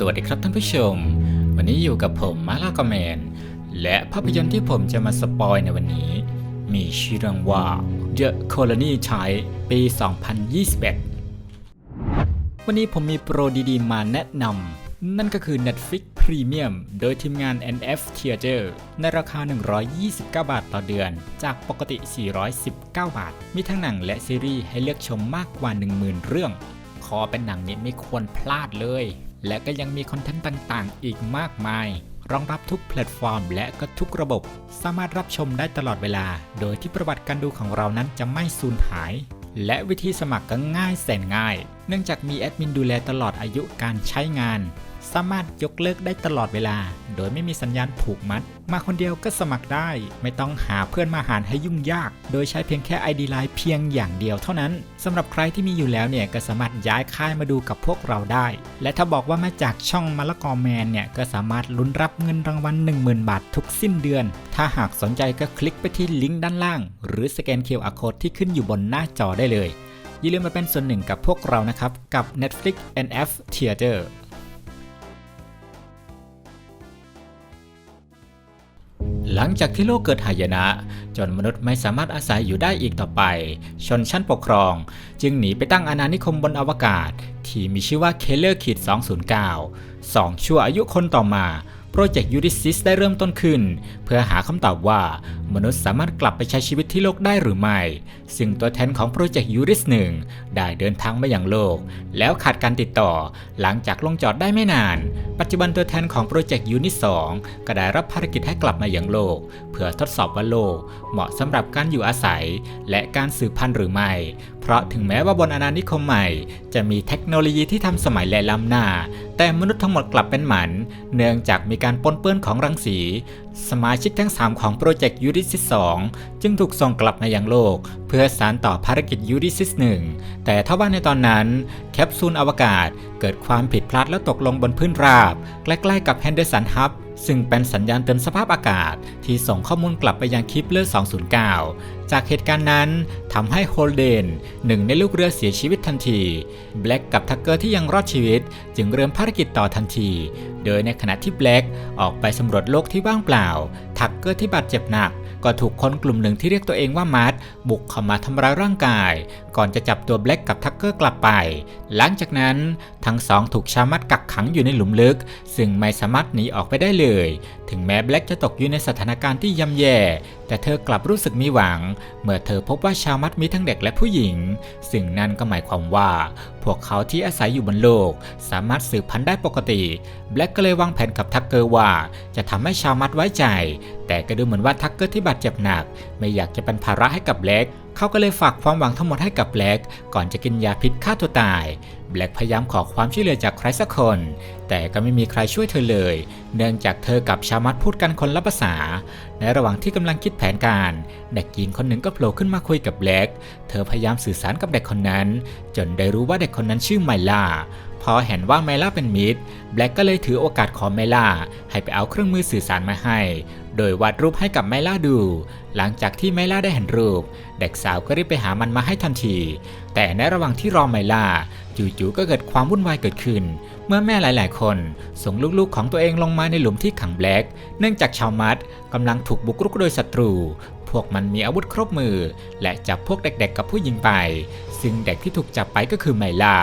สวัสดีครับท่านผู้ชม วันนี้อยู่กับผมมาลากาแมน และภาพยนตร์ที่ผมจะมาสปอยในวันนี้ มีชื่อเรื่องว่า The Colony Child ปี 2021 วันนี้ผมมีโปรดีๆ มาแนะนำนั่นก็คือ Netflix Premium โดยทีมงาน NF Theater ในราคา 129 บาทต่อเดือน จากปกติ 419 บาท มีทั้งหนังและซีรีส์ให้เลือกชมมากกว่า 10,000 เรื่อง ขอเป็นหนังนี้ไม่ควรพลาดเลย และก็ยังมีคอนเทนต์ต่างๆ อีกมากมาย รองรับทุกแพลตฟอร์ม และก็ทุกระบบ สามารถรับชมได้ตลอดเวลา โดยที่ประวัติการดูของเรานั้นจะไม่สูญหาย และวิธีสมัครก็ง่ายแสนง่าย เนื่องจากมีแอดมินดูแลตลอดอายุการใช้งาน สามารถยกเลิกได้ตลอดเวลา โดยไม่มีสัญญาณผูกมัด มาคนเดียวก็สมัครได้ ไม่ต้องหาเพื่อนมาหารให้ยุ่งยาก โดยใช้เพียงแค่ ID Line เพียงอย่างเดียวเท่านั้นสำหรับใครที่มีอยู่แล้วเนี่ยก็สามารถย้ายค่ายมาดูกับพวกเราได้ และถ้าบอกว่ามาจากช่องมะละกอแมนเนี่ยก็สามารถลุ้นรับเงินรางวัล10,000 บาททุกสิ้นเดือน ถ้าหากสนใจก็คลิกไปที่ลิงก์ด้านล่าง หรือสแกน QR Code ที่ขึ้นอยู่บนหน้าจอได้เลยอย่าลืมมาเป็นส่วนหนึ่งกับพวกเรานะครับ กับ Netflix NF Theater หลังจากที่โลกเกิดหายนะ จนมนุษย์ไม่สามารถอาศัยอยู่ได้อีกต่อไป ชนชั้นปกครอง จึงหนีไปตั้งอาณานิคมบนอวกาศ ที่มีชื่อว่าเคเลอร์ขีด209สองชั่วอายุคนต่อมา โปรเจกต์ยูริซิสได้เริ่มต้นขึ้น เพื่อหาคำตอบว่ามนุษย์สามารถกลับไปใช้ชีวิตที่โลกได้หรือไม่ ซึ่งตัวแทนของโปรเจกต์ยูริสหนึ่งได้เดินทางมาอย่างโลก แล้วขาดการติดต่อ หลังจากลงจอดได้ไม่นาน ปัจจุบันตัวแทนของโปรเจกต์ยูนิส2ก็ได้รับภารกิจให้กลับมาอย่างโลก เพื่อทดสอบว่าโลก เหมาะสำหรับการอยู่อาศัย และการสืบพันธุ์หรือไม่ เพราะถึงแม้ว่าบนอาณานิคมใหม่ จะมีเทคโนโลยีที่ทำสมัยและล้ำหน้า แต่มนุษย์ทั้งหมดกลับเป็นหมัน เนื่องจากมีการปนเปื้อนของรังสี สมาชิกทั้ง 3 ของโปรเจกต์ยูริซิส2จึงถูกส่งกลับมายังโลก เพื่อสานต่อภารกิจยูริซิส1แต่ถ้าว่าในตอนนั้น แคปซูลอวกาศเกิดความผิดพลาดแล้วตกลงบนพื้นราบ ใกล้ๆกับแฮนเดอร์สันฮับซึ่งเป็นสัญญาณเตือนสภาพอากาศ ที่ส่งข้อมูลกลับไปยังคิปเลอร์ 209 จากเหตุการณ์นั้นทำให้โฮลเดนหนึ่งในลูกเรือเสียชีวิตทันทีแบล็กกับทักเกอร์ที่ยังรอดชีวิต จึงเริ่มภารกิจต่อทันที โดยในขณะที่แบล็กออกไปสำรวจโลกที่ว่างเปล่า ทักเกอร์ที่บาดเจ็บหนัก ก็ถูกคนกลุ่มหนึ่งที่เรียกตัวเองว่ามัดบุกเข้ามาทำร้ายร่างกาย ก่อนจะจับตัวแบล็กกับทักเกอร์กลับไป หลังจากนั้นทั้งสองถูกชามัดกักขังอยู่ในหลุมลึก ซึ่งไม่สามารถหนีออกไปได้เลย ถึงแม้แบล็กจะตกอยู่ในสถานการณ์ที่ย่ำแย่ แต่เธอกลับรู้สึกมีหวัง เมื่อเธอพบว่าชาวมัดมีทั้งเด็กและผู้หญิงซึ่งนั่นก็หมายความว่า พวกเขาที่อาศัยอยู่บนโลก สามารถสืบพันธุ์ได้ปกติแบล็กก็เลยวางแผนกับทักเกอร์ว่า จะทำให้ชาวมัดไว้ใจ แต่ก็ดูเหมือนว่าทักเกอร์ที่บาดเจ็บหนัก ไม่อยากจะเป็นภาระให้กับแบล็ก เขาก็เลยฝากความหวังทั้งหมดให้กับแบล็กก่อนจะกินยาพิษฆ่าตัวตาย แบล็กพยายามขอความช่วยเหลือจากใครสักคน แต่ก็ไม่มีใครช่วยเธอเลย เนื่องจากเธอกับชามัดพูดกันคนละภาษา ในระหว่างที่กำลังคิดแผนการ เด็กหญิงคนหนึ่งก็โผล่ขึ้นมาคุยกับแบล็กเธอพยายามสื่อสารกับเด็กคนนั้น จนได้รู้ว่าเด็กคนนั้นชื่อไมล่า อเห็นว่าไมล่าเป็นมิตร แบล็กก็เลยถือโอกาสขอไมล่าให้ไปเอาเครื่องมือสื่อสารมาให้ โดยวาดรูปให้กับไมล่าดู หลังจากที่ไมล่าได้เห็นรูป เด็กสาวก็รีบไปหามันมาให้ทันที แต่ในระหว่างที่รอไมล่าจู่ๆก็เกิดความวุ่นวายเกิดขึ้น เมื่อแม่หลาย ๆ คนส่งลูกๆของตัวเองลงมาในหลุมที่ขังแบล็ก เนื่องจากชาวมัดกำลังถูกบุกรุกโดยศัตรูพวกมันมีอาวุธครบมือ และจับพวกเด็กๆกับผู้หญิงไป ซึ่งเด็กที่ถูกจับไปก็คือไมล่า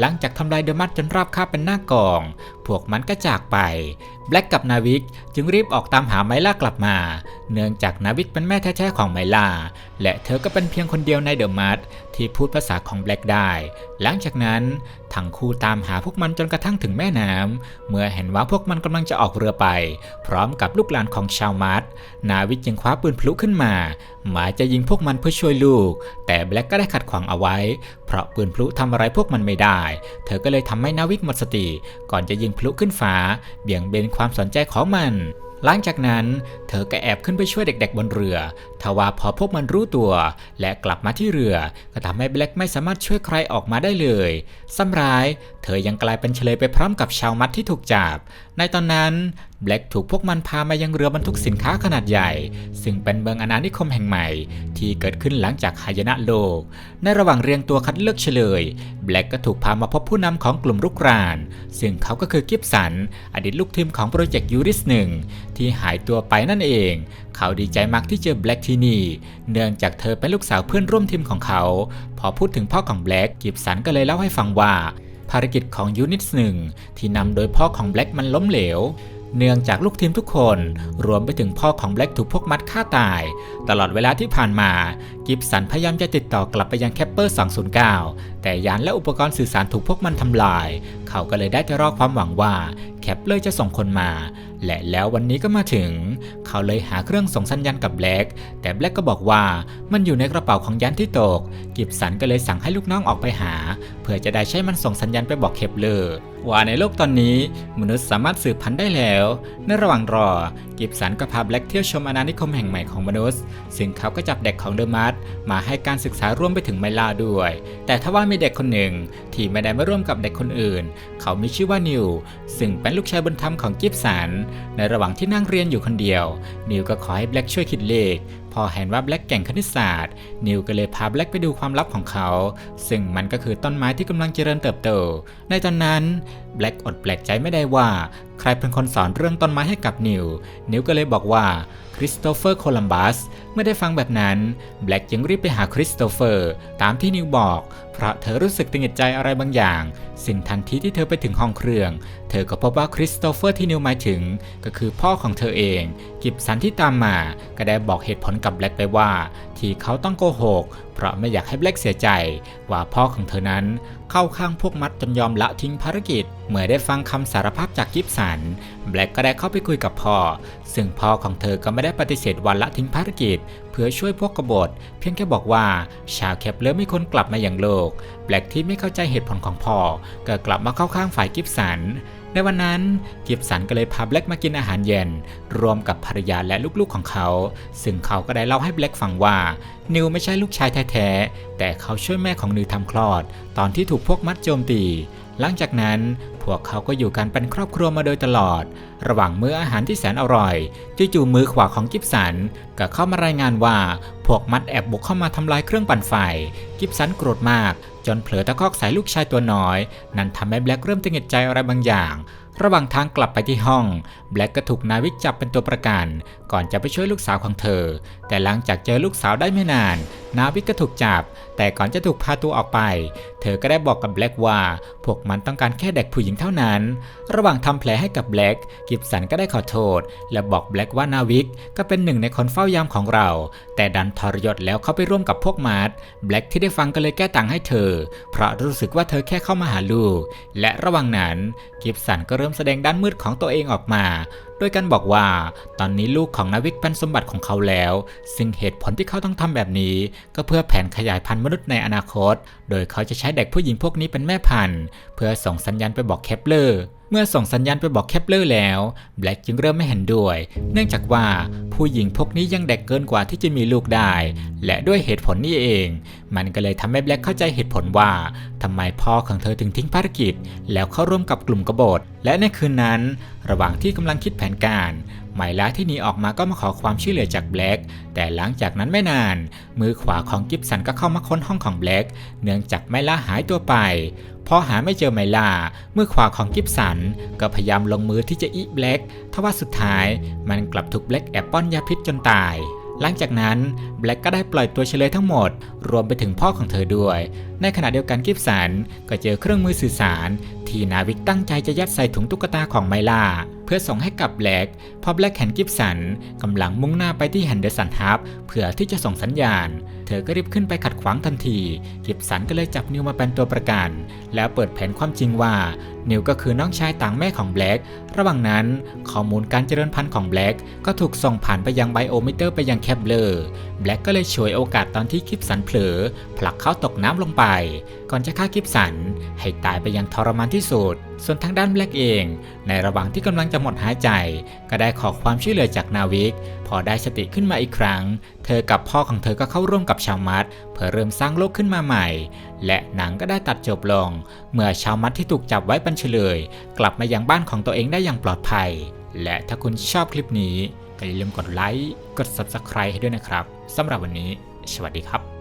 หลังจากทำลายเดอะมัดจนราบคาบเป็นหน้ากอง พวกมันก็จากไป แบล็กกับนาวิกจึงรีบออกตามหาไมล่ากลับมา เนื่องจากนาวิกเป็นแม่แท้ๆของไมล่า และเธอก็เป็นเพียงคนเดียวในเดอะมัดที่พูดภาษาของแบล็กได้ หลังจากนั้นทั้งคู่ตามหาพวกมันจนกระทั่งถึงแม่น้ำ เมื่อเห็นว่าพวกมันกำลังจะออกเรือไป พร้อมกับลูกหลานของชาวมัดนาวิกจึงคว้าปืนพลุขึ้นมา หมายจะยิงพวกมันเพื่อช่วยลูก แต่แบล็กก็ได้ขัดขวางเอาไว้ เพราะปืนพลุทำอะไรพวกมันไม่ได้ เธอก็เลยทำให้นาวิกหมดสติ ก่อนจะยิงพลุขึ้นฟ้า เบี่ยงเบนความสนใจของมันหลังจากนั้น เธอก็แอบขึ้นไปช่วยเด็กๆบนเรือ ทว่าพอพวกมันรู้ตัว และกลับมาที่เรือ ก็ทำให้แบล็กไม่สามารถช่วยใครออกมาได้เลยซ้ำร้ายเธอยังกลายเป็นเฉลยไปพร้อมกับชาวมัดที่ถูกจับ ในตอนนั้นแบล็กถูกพวกมันพามายังเรือบรรทุกสินค้าขนาดใหญ่ ซึ่งเป็นเมืองอาณานิคมแห่งใหม่ ที่เกิดขึ้นหลังจากหายนะโลก ในระหว่างเรียงตัวคัดเลือกเฉลยแบล็กก็ถูกพามาพบผู้นำของกลุ่มรุกราน ซึ่งเขาก็คือกิฟสัน อดีตลูกทีมของโปรเจกต์ยูริสหนึ่งที่หายตัวไปนั่นเอง เขาดีใจมากที่เจอแบล็กที่นี่ เนื่องจากเธอเป็นลูกสาวเพื่อนร่วมทีมของเขา พอพูดถึงพ่อของแบล็กกิฟสันก็เลยเล่าให้ฟังว่า ภารกิจของยูนิตหนึ่งที่นำโดยพ่อของแบล็กมันล้มเหลว เนื่องจากลูกทีมทุกคน รวมไปถึงพ่อของแบล็กถูกพวกมัดฆ่าตาย ตลอดเวลาที่ผ่านมา กิฟสันพยายามจะติดต่อกลับไปยังแคปเปอร์ 209 แต่ยานและอุปกรณ์สื่อสารถูกพวกมันทำลาย เขาก็เลยได้แต่รอความหวังว่าแคปเลอร์จะส่งคนมา และแล้ววันนี้ก็มาถึง เขาเลยหาเครื่องส่งสัญญาณกับแบล็กแต่แบล็กก็บอกว่ามันอยู่ในกระเป๋าของยานที่ตก กิฟสันก็เลยสั่งให้ลูกน้องออกไปหา เพื่อจะได้ใช้มันส่งสัญญาณไปบอกเคปเลอร์ว่าในโลกตอนนี้มนุษย์สามารถสืบพันธุ์ได้แล้ว ในระหว่างรอ กิฟสันก็พาแบล็กเที่ยวชมอาณานิคมแห่งใหม่ของมนุษย์ ซึ่งเขาก็จับเด็กของเดอะมัสมาให้การศึกษาร่วมไปถึงไมล่าด้วย แต่ถ้าว่ามีเด็กคนหนึ่งที่ไม่ได้มาร่วมกับเด็กคนอื่น เขามีชื่อว่านิว ซึ่งเป็นลูกชายบุญธรรมของกิฟสัน ในระหว่างที่นั่งเรียนอยู่คนเดียว นิวก็ขอให้แบล็กช่วยคิดเลข พอเห็นว่าแบล็กเก่งคณิตศาสตร์ นิวก็เลยพาแบล็กไปดูความลับของเขา ซึ่งมันก็คือต้นไม้ที่กำลังเจริญเติบโต ในตอนนั้นแบล็กอดแปลกใจไม่ได้ว่า ใครเป็นคนสอนเรื่องต้นไม้ให้กับนิว นิวก็เลยบอกว่าคริสโตเฟอร์โคลัมบัสเมื่อได้ฟังแบบนั้นแบล็กจึงรีบไปหาคริสโตเฟอร์ตามที่นิวบอก เพราะเธอรู้สึกตึงใจอะไรบางอย่างซึ่งทันทีที่เธอไปถึงห้องเครื่อง เธอก็พบว่าคริสโตเฟอร์ที่นิวหมายถึง ก็คือพ่อของเธอเอง กิบสันที่ตามมา ก็ได้บอกเหตุผลกับแบล็กไปว่า ที่เขาต้องโกหก เพราะไม่อยากให้แบล็กเสียใจ ว่าพ่อของเธอนั้นเข้าข้างพวกมัดจนยอมละทิ้งภารกิจ เมื่อได้ฟังคำสารภาพจากกิบสัน แบล็กก็ได้เข้าไปคุยกับพ่อ ซึ่งพ่อของเธอก็ไม่ได้ปฏิเสธวันละทิ้งภารกิจ เพื่อช่วยพวกกบฏ เพียงแค่บอกว่าชาวแคปเลอร์ไม่คนกลับมาอย่างโลก แบล็กที่ไม่เข้าใจเหตุผลของพ่อก็กลับมาเข้าข้างฝ่ายกิฟสัน ในวันนั้นกิฟสันก็เลยพาแบล็กมากินอาหารเย็น รวมกับภรรยาและลูกๆของเขา ซึ่งเขาก็ได้เล่าให้แบล็กฟังว่า นิวไม่ใช่ลูกชายแท้ๆแต่เขาช่วยแม่ของนิวทำคลอด ตอนที่ถูกพวกมัดโจมตี หลังจากนั้นพวกเขาก็อยู่กันเป็นครอบครัวมาโดยตลอด ระหว่างมื้ออาหารที่แสนอร่อยจู่ๆมือขวาของกิฟสันก็เข้ามารายงานว่า พวกมัดแอบบุกเข้ามาทำลายเครื่องปั่นไฟ กิฟสันโกรธมาก จนเผลอตะคอกใส่ลูกชายตัวน้อย นั่นทำให้แบล็กเริ่มตึงใจอะไรบางอย่าง ระหว่างทางกลับไปที่ห้องแบล็กก็ถูกนาวิกจับเป็นตัวประกัน ก่อนจะไปช่วยลูกสาวของเธอ แต่หลังจากเจอลูกสาวได้ไม่นาน นาวิกก็ถูกจับ แต่ก่อนจะถูกพาตัวออกไป เธอก็ได้บอกกับแบล็กว่า พวกมันต้องการแค่เด็กผู้หญิงเท่านั้น ระหว่างทำแผลให้กับแบล็กกิฟสันก็ได้ขอโทษ และบอกแบล็กว่านาวิกก็เป็นหนึ่งในคนเฝ้ายามของเรา แต่ดันทรยศแล้วเข้าไปร่วมกับพวกมาร์ทแบล็กที่ได้ฟังก็เลยแก้ต่างให้เธอ เพราะรู้สึกว่าเธอแค่เข้ามาหาลูก และระหว่างนั้นกิฟสันก็เริ่มแสดงด้านมืดของตัวเองออกมา ดยการบอกว่า ตอนนี้ลูกของนาวิกเป็นสมบัติของเขาแล้ว ซึ่งเหตุผลที่เขาต้องทำแบบนี้ ก็เพื่อแผนขยายพันธุ์มนุษย์ในอนาคต โดยเขาจะใช้เด็กผู้หญิงพวกนี้เป็นแม่พันธุ์ เพื่อส่งสัญญาณไปบอกเคปเลอร์เมื่อส่งสัญญาณไปบอกเคปเลอร์แล้วแบล็กจึงเริ่มไม่เห็นด้วย เนื่องจากว่าผู้หญิงพวกนี้ยังเด็กเกินกว่าที่จะมีลูกได้ และด้วยเหตุผลนี้เอง มันก็เลยทำให้แบล็กเข้าใจเหตุผลว่าทำไมพ่อของเธอถึงทิ้งภารกิจ แล้วเข้าร่วมกับกลุ่มกบฏและในคืนนั้น ระหว่างที่กำลังคิดแผนนการ ไมล่าที่หนีออกมาก็มาขอความช่วยเหลือจากแบล็กแต่หลังจากนั้นไม่นาน มือขวาของกิฟสันก็เข้ามาค้นห้องของแบล็กเนื่องจากไมล่าหายตัวไปพอหาไม่เจอไมล่ามือขวาของกิฟสัน ก็พยายามลงมือที่จะอีแบล็กทว่าสุดท้ายมันกลับถูกแบล็กแอบป้อนยาพิษจนตายหลังจากนั้นแบล็กก็ได้ปล่อยตัวเฉลยทั้งหมด รวมไปถึงพ่อของเธอด้วย ในขณะเดียวกันกิฟสันก็เจอเครื่องมือสื่อสาร ที่นาวิกตั้งใจจะยัดใส่ถุงตุ๊กตาของไมล่าเพื่อส่งให้กับแบล็กพอแบล็กเห็นกิฟสันกำลังมุ่งหน้าไปที่แฮนเดอร์สันฮับเพื่อที่จะส่งสัญญาณ เธอก็รีบขึ้นไปขัดขวางทันที กิฟสันก็เลยจับนิวมาเป็นตัวประกัน แล้วเปิดแผนความจริงว่า นิวก็คือน้องชายต่างแม่ของแบล็กระหว่างนั้นข้อมูลการเจริญพันธุ์ของแบล็กก็ถูกส่งผ่านไปยังไบโอมิเตอร์ไปยังแคปเลอร์แบล็กก็เลยฉวยโอกาสตอนที่กิฟสันเผลอผลักเขาตกน้ำลงไป ก่อนจะฆ่ากิฟสัน ให้ตายไปอย่างทรมานที่สุด ส่วนทางด้านแบล็กเอง ในระหว่างที่กำลังจะหมดหายใจ ก็ได้ขอความช่วยเหลือจากนาวิก พอได้สติขึ้นมาอีกครั้ง เธอกับพ่อของเธอก็เข้าร่วมกับชาวมัดเพื่อเริ่มสร้างโลกขึ้นมาใหม่ และหนังก็ได้ตัดจบลง เมื่อชาวมัดที่ถูกจับไว้เป็นเฉลย กลับมายังบ้านของตัวเองได้อย่างปลอดภัย และถ้าคุณชอบคลิปนี้ก็อย่าลืมกดไลค์ กด Subscribe ให้ด้วยนะครับสำหรับวันนี้ สวัสดีครับ